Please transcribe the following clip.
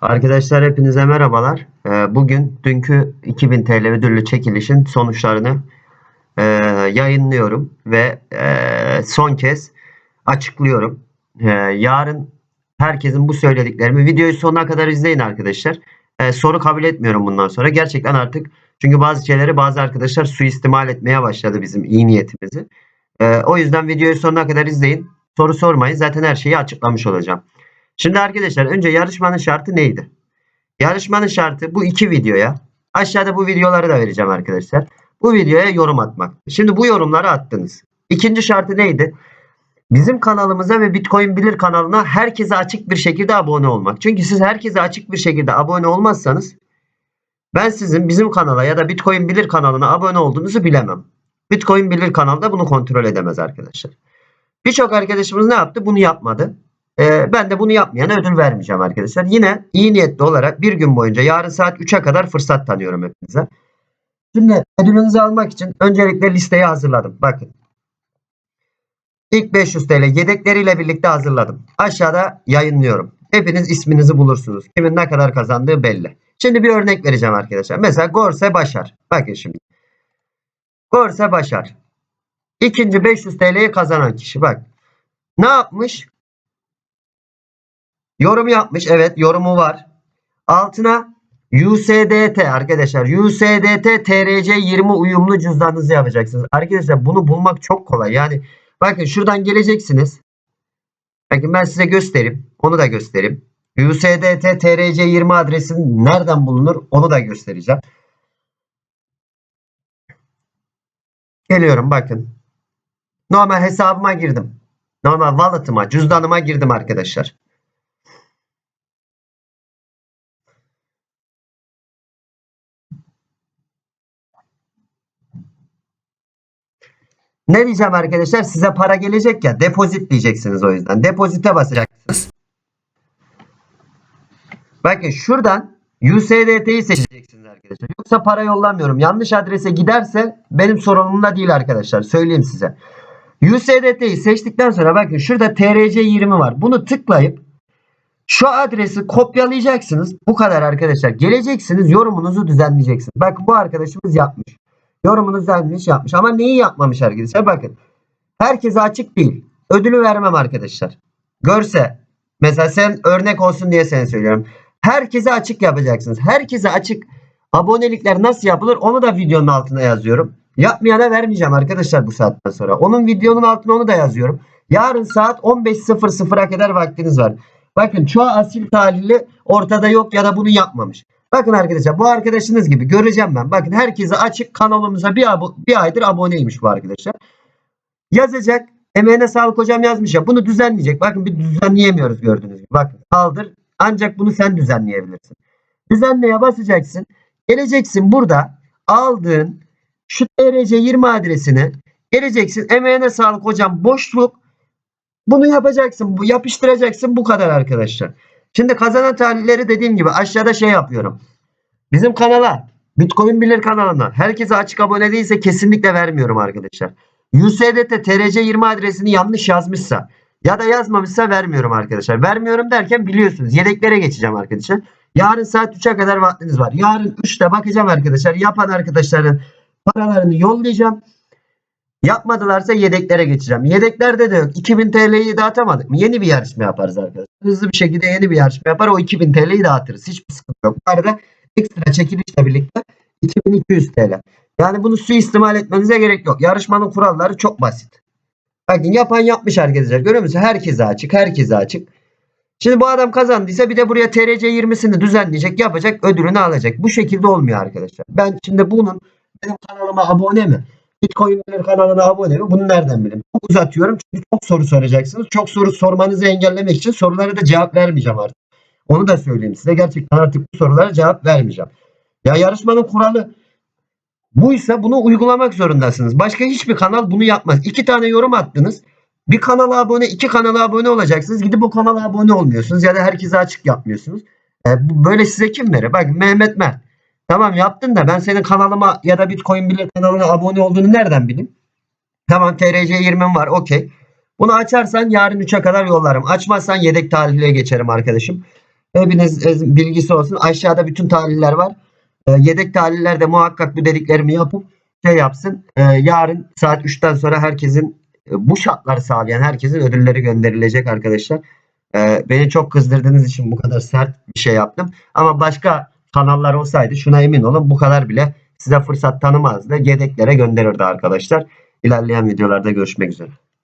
Arkadaşlar hepinize merhabalar. Ee, Bugün dünkü 2000 TL ödüllü çekilişin sonuçlarını e, yayınlıyorum ve e, son kez açıklıyorum. E, Yarın herkesin bu söylediklerimi videoyu sonuna kadar izleyin arkadaşlar. E, Soru kabul etmiyorum bundan sonra. Gerçekten artık çünkü bazı şeyleri bazı arkadaşlar suistimal etmeye başladı bizim iyi niyetimizi. O yüzden videoyu sonuna kadar izleyin. Soru sormayın. Zaten her şeyi açıklamış olacağım. Şimdi arkadaşlar önce yarışmanın şartı neydi? Yarışmanın şartı bu iki videoya aşağıda bu videoları da vereceğim arkadaşlar. Bu videoya yorum atmak. Şimdi bu yorumları attınız. İkinci şartı neydi? Bizim kanalımıza ve Bitcoin Bilir kanalına herkese açık bir şekilde abone olmak. Çünkü siz herkese açık bir şekilde abone olmazsanız ben sizin bizim kanala ya da Bitcoin Bilir kanalına abone olduğunuzu bilemem. Bitcoin Bilir kanalda bunu kontrol edemez arkadaşlar. Birçok arkadaşımız ne yaptı? Bunu yapmadı. Ee, ben de bunu yapmayana ödül vermeyeceğim arkadaşlar. Yine iyi niyetli olarak bir gün boyunca yarın saat 3'e kadar fırsat tanıyorum hepinize. Şimdi ödülünüzü almak için öncelikle listeyi hazırladım. Bakın. İlk 500 TL yedekleriyle birlikte hazırladım. Aşağıda yayınlıyorum. Hepiniz isminizi bulursunuz. Kimin ne kadar kazandığı belli. Şimdi bir örnek vereceğim arkadaşlar. Mesela Gorse Başar. Bakın şimdi. Gorse Başar. İkinci 500 TL'yi kazanan kişi. Bak. Ne yapmış? Yorum yapmış. Evet yorumu var. Altına USDT arkadaşlar. USDT TRC 20 uyumlu cüzdanınızı yapacaksınız. Arkadaşlar bunu bulmak çok kolay. Yani bakın şuradan geleceksiniz. Bakın ben size göstereyim. Onu da göstereyim. USDT TRC 20 adresi nereden bulunur? Onu da göstereceğim. Geliyorum bakın. Normal hesabıma girdim. Normal wallet'ıma, cüzdanıma girdim arkadaşlar. Ne diyeceğim arkadaşlar? Size para gelecek ya. Depozit diyeceksiniz o yüzden. Depozite basacaksınız. Bakın şuradan USDT'yi seçeceksiniz arkadaşlar. Yoksa para yollamıyorum. Yanlış adrese giderse benim sorumluluğumda değil arkadaşlar. Söyleyeyim size. USDT'yi seçtikten sonra bakın şurada TRC20 var. Bunu tıklayıp şu adresi kopyalayacaksınız. Bu kadar arkadaşlar. Geleceksiniz yorumunuzu düzenleyeceksiniz. Bakın bu arkadaşımız yapmış. Yorumunu düzenlemiş yapmış. Ama neyi yapmamış arkadaşlar? Bakın. Herkese açık değil. Ödülü vermem arkadaşlar. Görse. Mesela sen örnek olsun diye sen söylüyorum. Herkese açık yapacaksınız. Herkese açık abonelikler nasıl yapılır onu da videonun altına yazıyorum. Yapmayana vermeyeceğim arkadaşlar bu saatten sonra. Onun videonun altına onu da yazıyorum. Yarın saat 15.00'a kadar vaktiniz var. Bakın çoğu asil talihli ortada yok ya da bunu yapmamış. Bakın arkadaşlar bu arkadaşınız gibi göreceğim ben. Bakın herkese açık kanalımıza bir, bir aydır aboneymiş bu arkadaşlar. Yazacak. Emeğine sağlık hocam yazmış ya. Bunu düzenleyecek. Bakın bir düzenleyemiyoruz gördüğünüz gibi. Bakın kaldır. Ancak bunu sen düzenleyebilirsin. Düzenleye basacaksın. Geleceksin burada aldığın şu TRC20 adresini geleceksin. Emeğine sağlık hocam boşluk. Bunu yapacaksın. Bu yapıştıracaksın. Bu kadar arkadaşlar. Şimdi kazanan tarihleri dediğim gibi aşağıda şey yapıyorum. Bizim kanala Bitcoin Bilir kanalına herkese açık abone değilse kesinlikle vermiyorum arkadaşlar. USDT TRC20 adresini yanlış yazmışsa ya da yazmamışsa vermiyorum arkadaşlar. Vermiyorum derken biliyorsunuz yedeklere geçeceğim arkadaşlar. Yarın saat 3'e kadar vaktiniz var. Yarın 3'te bakacağım arkadaşlar. Yapan arkadaşların paralarını yollayacağım. Yapmadılarsa yedeklere geçeceğim. Yedeklerde de yok. 2000 TL'yi dağıtamadık mı? Yeni bir yarışma yaparız arkadaşlar. Hızlı bir şekilde yeni bir yarışma yapar. O 2000 TL'yi dağıtırız. Hiçbir sıkıntı yok. Bu arada ekstra çekilişle birlikte 2200 TL. Yani bunu suistimal etmenize gerek yok. Yarışmanın kuralları çok basit. Bakın yapan yapmış arkadaşlar. Görüyor musunuz? Herkese açık. Herkese açık. Şimdi bu adam kazandıysa bir de buraya TRC 20'sini düzenleyecek, yapacak, ödülünü alacak. Bu şekilde olmuyor arkadaşlar. Ben şimdi bunun benim kanalıma abone mi? Bitcoin kanalına abone mi? Bunu nereden bileyim? Çok uzatıyorum çünkü çok soru soracaksınız. Çok soru sormanızı engellemek için sorulara da cevap vermeyeceğim artık. Onu da söyleyeyim size. Gerçekten artık bu sorulara cevap vermeyeceğim. Ya yarışmanın kuralı buysa bunu uygulamak zorundasınız. Başka hiçbir kanal bunu yapmaz. İki tane yorum attınız. Bir kanala abone, iki kanala abone olacaksınız. Gidip o kanala abone olmuyorsunuz ya da herkese açık yapmıyorsunuz. E, böyle size kim verir? Bak Mehmet Mert. Tamam yaptın da ben senin kanalıma ya da Bitcoin Bilir kanalına abone olduğunu nereden bileyim? Tamam TRC 20'm var okey. Bunu açarsan yarın 3'e kadar yollarım. Açmazsan yedek tarihliğe geçerim arkadaşım. Hepiniz bilgisi olsun. Aşağıda bütün tarihler var. E, yedek tarihler de muhakkak bu dediklerimi yapıp şey yapsın. E, yarın saat 3'ten sonra herkesin e, bu şartları sağlayan herkesin ödülleri gönderilecek arkadaşlar. E, beni çok kızdırdığınız için bu kadar sert bir şey yaptım. Ama başka kanallar olsaydı şuna emin olun bu kadar bile size fırsat tanımazdı. Yedeklere gönderirdi arkadaşlar. İlerleyen videolarda görüşmek üzere.